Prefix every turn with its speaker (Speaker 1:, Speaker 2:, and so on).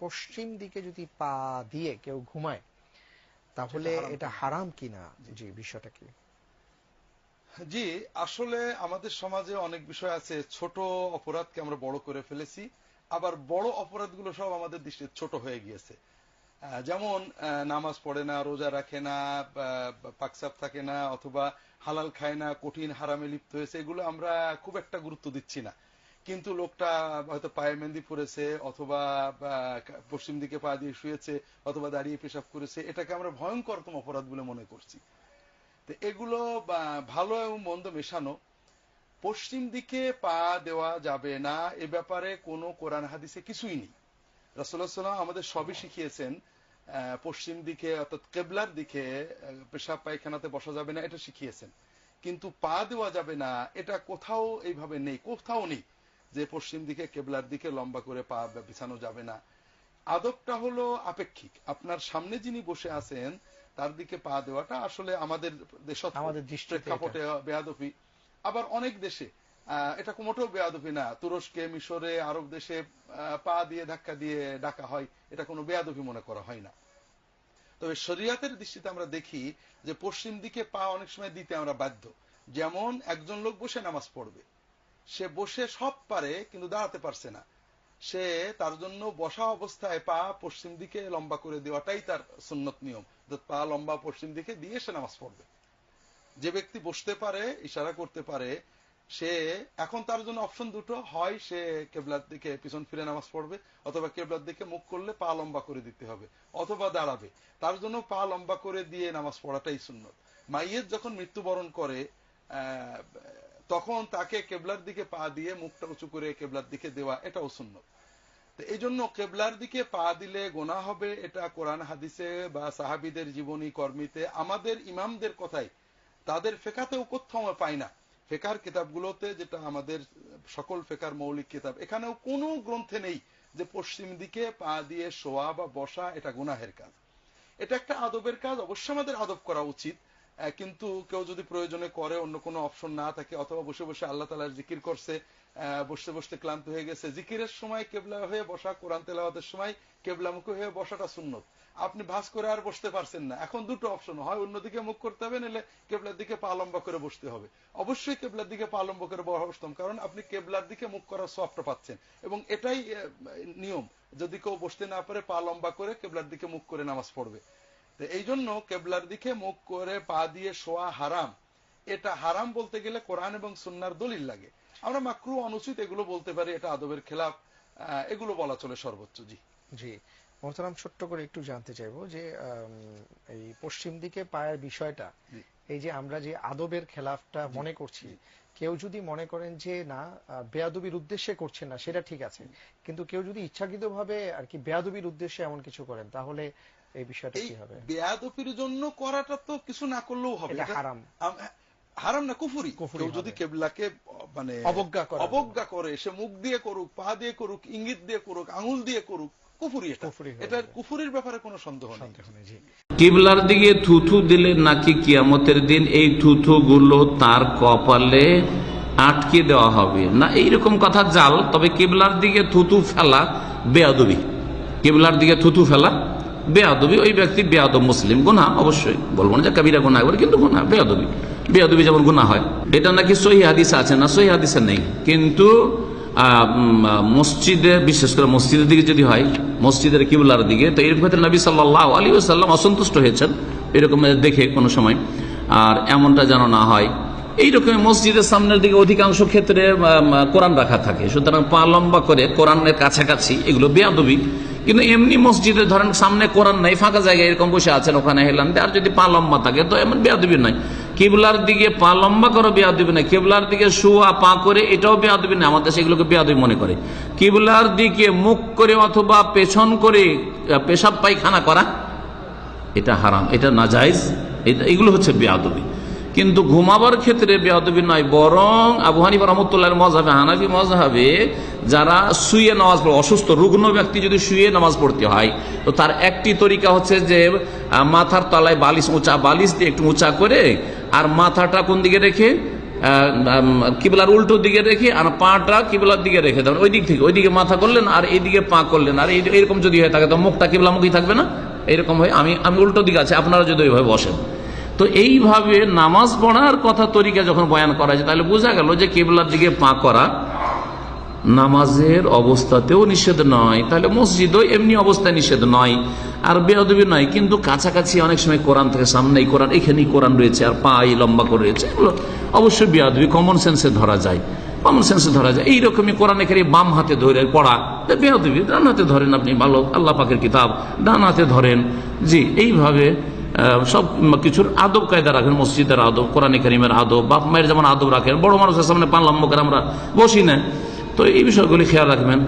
Speaker 1: পশ্চিম দিকে যদি পা দিয়ে কেউ ঘুমায় তাহলে এটা হারাম কিনা? জি বিষয়টা কি?
Speaker 2: জি আসলে আমাদের সমাজে অনেক বিষয় আছে ছোট অপরাধকে আমরা বড় করে ফেলেছি আবার বড় অপরাধগুলো সব আমাদের দৃষ্টিতে ছোট হয়ে গিয়েছে। যেমন নামাজ পড়ে না রোজা রাখে না পাকসাপ থাকে না অথবা হালাল খায় না কঠিন হারামে লিপ্ত হয়েছে এগুলো আমরা খুব একটা গুরুত্ব দিচ্ছি না। কিন্তু লোকটা হয়তো পায়ে মেহেন্দি পরেছে অথবা পশ্চিম দিকে পা দিয়ে শুয়েছে অথবা দাঁড়িয়ে পেশাব করেছে, এটাকে আমরা ভয়ঙ্করতম অপরাধ বলে মনে করছি। তো এগুলো ভালো এবং মন্দ মেশানো, পশ্চিম দিকে পা দেওয়া যাবে না, এ ব্যাপারে কোনো কোরআন হাদিসে কিছুই নেই। রাসুল্লাহ সাল্লাম আমাদের সবই শিখিয়েছেন পশ্চিম দিকে অর্থাৎ কেবলার দিকে পেশাব পায়খানাতে বসা যাবে না, এটা শিখিয়েছেন। কিন্তু পা দেওয়া যাবে না, এটা কোথাও এইভাবে নেই, কোথাও নেই। যে পশ্চিম দিকে কেবলার দিকে লম্বা করে পা বিছানো যাবে না। আদবটা হলো আপেক্ষিক। আপনার সামনে যিনি বসে আছেন তার দিকে পা দেওয়াটা আসলে আমাদের দেশ
Speaker 1: আমাদের
Speaker 2: প্রেক্ষাপটে বেয়াদফি আবার অনেক দেশে এটা মোটেও বেয়াদফি না। তুরস্কে মিশরে আরব দেশে পা দিয়ে ধাক্কা দিয়ে ডাকা হয় এটা কোনো বেয়াদফি মনে করা হয় না। তবে শরিয়াতের দৃষ্টিতে আমরা দেখি যে পশ্চিম দিকে পা অনেক সময় দিতে আমরা বাধ্য। যেমন একজন লোক বসে নামাজ পড়বে। সে বসে সব পারে, কিন্তু দাঁড়াতে পারছে না। সে তার জন্য বসা অবস্থায় পা পশ্চিম দিকে লম্বা করে দেওয়াটাই তার সুন্নত নিয়ম পা লম্বা পশ্চিম দিকে দিয়ে সে নামাজ পড়বে। যে ব্যক্তি বসতে পারে, ইশারা করতে পারে, সে এখন তার জন্য অপশন দুটো, হয় সে কেবলার দিকে পিছন ফিরে নামাজ পড়বে, অথবা কেবলার দিকে মুখ করলে পা লম্বা করে দিতে হবে, অথবা দাঁড়াবে। তার জন্য পা লম্বা করে দিয়ে নামাজ পড়াটাই সুন্নত। মাইয়ের যখন মৃত্যুবরণ করে তখন তাকে কেবলার দিকে পা দিয়ে মুখটা উঁচু করে কেবলার দিকে দেওয়া, এটাও সুন্নত। এই জন্য কেবলার দিকে পা দিলে গোনা হবে, এটা কোরআন হাদিসে বা সাহাবিদের জীবনী, কর্মীতে, আমাদের ইমামদের কথাই। তাদের ফেকাতেও কোথাও পাই না। ফেকার কিতাবগুলোতে যেটা আমাদের সকল ফেকার মৌলিক কিতাব, এখানেও কোনো গ্রন্থে নেই যে পশ্চিম দিকে পা দিয়ে শোয়া বা বসা এটা গুনাহের কাজ। এটা একটা আদবের কাজ, অবশ্যই আমাদের আদব করা উচিত। কিন্তু কেউ যদি প্রয়োজনে করে, অন্য কোনো অপশন না থাকে, অথবা বসে বসে আল্লাহ তালার জিকির করছে বসতে বসতে ক্লান্ত হয়ে গেছে, জিকিরের সময় কেবলা হয়ে বসা, কোরআন তেলাওয়াতের সময় কেবলামুখী হয়ে বসাটা সুন্নত। আপনি ভাস করে আর বসতে পারছেন না। এখন দুটো অপশন হয় অন্যদিকে মুখ করতে হবে, নাহলে কেবলার দিকে পা লম্বা করে বসতে হবে। অবশ্যই কেবলার দিকে পা লম্বা করে বসতাম কারণ আপনি কেবলার দিকে মুখ করার সবটা পাচ্ছেন। এবং এটাই নিয়ম। যদি কেউ বসতে না পারে, পা লম্বা করে কেবলার দিকে মুখ করে নামাজ পড়বে। এই জন্য কেবলার দিকে মুখ করে পা দিয়ে শোয়া হারাম। এটা হারাম বলতে গেলে কোরআন এবং সুন্নার দলিল লাগে। আমরা মাকরু অনুচিত এগুলো বলতে পারি এটা আদবের খেলাফ। এগুলো বলা চলে সর্বোচ্চ জি।
Speaker 1: জি। মোহতারাম ছোট্ট করে একটু জানতে চাইব যে এই পশ্চিম দিকে পায়ের বিষয়টা এই যে আমরা যে আদবের খেলাফটা মনে করছি কেউ যদি মনে করেন যে না বেয়াদবির উদ্দেশ্যে করছেন না সেটা ঠিক আছে। কিন্তু কেউ যদি ইচ্ছাকৃতভাবে আর কি বেয়াদবির উদ্দেশ্যে এমন কিছু করেন তাহলে এই বিষয়টা কি হবে?
Speaker 2: বেয়াদপির জন্য করাটা তো কিছু না করলেও হবে।
Speaker 1: এটা হারাম।
Speaker 2: হারাম না কুফুরি।
Speaker 1: কুফরি
Speaker 2: কেউ যদি কেবলাকে মানে
Speaker 1: অবজ্ঞা করে।
Speaker 2: অবজ্ঞা করে সে মুখ দিয়ে করুক পা দিয়ে করুক ইঙ্গিত দিয়ে করুক আঙুল দিয়ে করুক কুফুরি এটা।
Speaker 1: কুফরি
Speaker 2: এটা
Speaker 1: যাবে।
Speaker 2: কুফুরির ব্যাপারে কোনো সন্দেহ নেই।
Speaker 1: সন্দেহ নেই জি।
Speaker 3: কিবলার দিকে থুথু দিলে নাকি কিয়ামতের দিন এই থুথু গুলো তার কপালে আটকে দেওয়া হবে? না এইরকম কথা জাল তবে কিবলার দিকে থুতু ফেলা বেয়াদবি। কিবলার দিকে থুতু ফেলা বেয়াদবি, ওই ব্যক্তি বেয়াদব মুসলিম গুনা অবশ্যই। বলব না যে কবিরা গুনা করে কিন্তু গুনা বেয়াদবি। বেয়াদবি যেমন গুনা হয়, এটা নাকি সহি হাদিসে আছে না? সহি হাদিসে নেই। কিন্তু মসজিদে, বিশেষ করে মসজিদের দিকে যদি হয়, মসজিদের কিবলার দিকে, তো এরকম ক্ষেত্রে নবী সাল্লাহ আলী সাল্লাম অসন্তুষ্ট হয়েছেন। এরকম দেখে কোনো সময়। আর এমনটা যেন না হয় এইরকম মসজিদের সামনের দিকে অধিকাংশ ক্ষেত্রে কোরআন রাখা থাকে। সুতরাং পা লম্বা করে কোরআনের কাছাকাছি, এগুলো বেয়াদবি। কিন্তু এমনি মসজিদে ধরেন সামনে কোরআন নাই, ফাঁকা জায়গায় এরকম বসে আছেন ওখানে হেলান আর যদি পা লম্বা থাকে, তো এমন বেয়াদবি নাই। কেবলার দিকে পা লম্বা করে বেয়াদবি না কেবলার দিকে শুয়া পা করে এটাও বেয়াদবি না আমাদের সেগুলোকে বেয়াদবি মনে করে। কেবলার দিকে মুখ করে অথবা পেছন করে পেশাব পায়খানা করা, এটা হারাম, এটা নাজাইজ এগুলো হচ্ছে বেয়াদবি। কিন্তু ঘুমাবার ক্ষেত্রে বেয়াদবি নয়, বরং আবু হানিফা রহমতুল্লাহ মজাবে হানাফি মজাবে যারা শুয়ে নামাজ পড়ে, অসুস্থ, রুগ্ন ব্যক্তি যদি শুয়ে নামাজ পড়তে হয়, তো তার একটি তরিকা হচ্ছে যে মাথার তলায় বালিশ উঁচা, বালিশ দিয়ে একটু উঁচা করে, আর মাথাটা কোন দিকে রেখে কিবলার উল্টো দিকে রেখে, আর পাটা কিবলার দিকে রেখে দেবেন ওই দিক থেকে, ওই দিকে মাথা করলেন, আর এইদিকে পা করলেন, আর এই- এরকম যদি হয়ে থাকে, তো মুখটা কিবলামুখী থাকবে না? এরকম হয়, আমি আমি উল্টো দিকে আছে, আপনারা যদি ওইভাবে বসেন। তো এইভাবে নামাজ পড়ার কথা তরিকা যখন বয়ান করা যায় তাহলে বোঝা গেল যে কেবলার দিকে পা করা নামাজের অবস্থাতেও নিষেধ নয়। তাহলে মসজিদও এমনি অবস্থায় নিষেধ নয়, আর বেয়াদবি নয়, কিন্তু কাছাকাছি অনেক সময় কোরআন থেকে সামনে এই কোরআন, এখানেই কোরআন রয়েছে, আর পা এই লম্বা করে রয়েছে, এগুলো অবশ্যই বেয়াদবি কমন সেন্সে ধরা যায়। কমন সেন্সে ধরা যায়। এইরকমই কোরআন এখানে বাম হাতে ধরে পড়া বেয়াদবি, ডান হাতে ধরেন আপনি, ভালো, আল্লাহ পাকের কিতাব, ডান হাতে ধরেন। জি, এইভাবে সব কিছুর আদব কায়দা রাখেন, মসজিদের আদব, কোরআন করিমের আদব, বাপ মায়ের যেমন আদব রাখেন, বড় মানুষের সামনে পান লম্ব করে আমরা বসি না। তো এই বিষয়গুলি খেয়াল রাখবেন।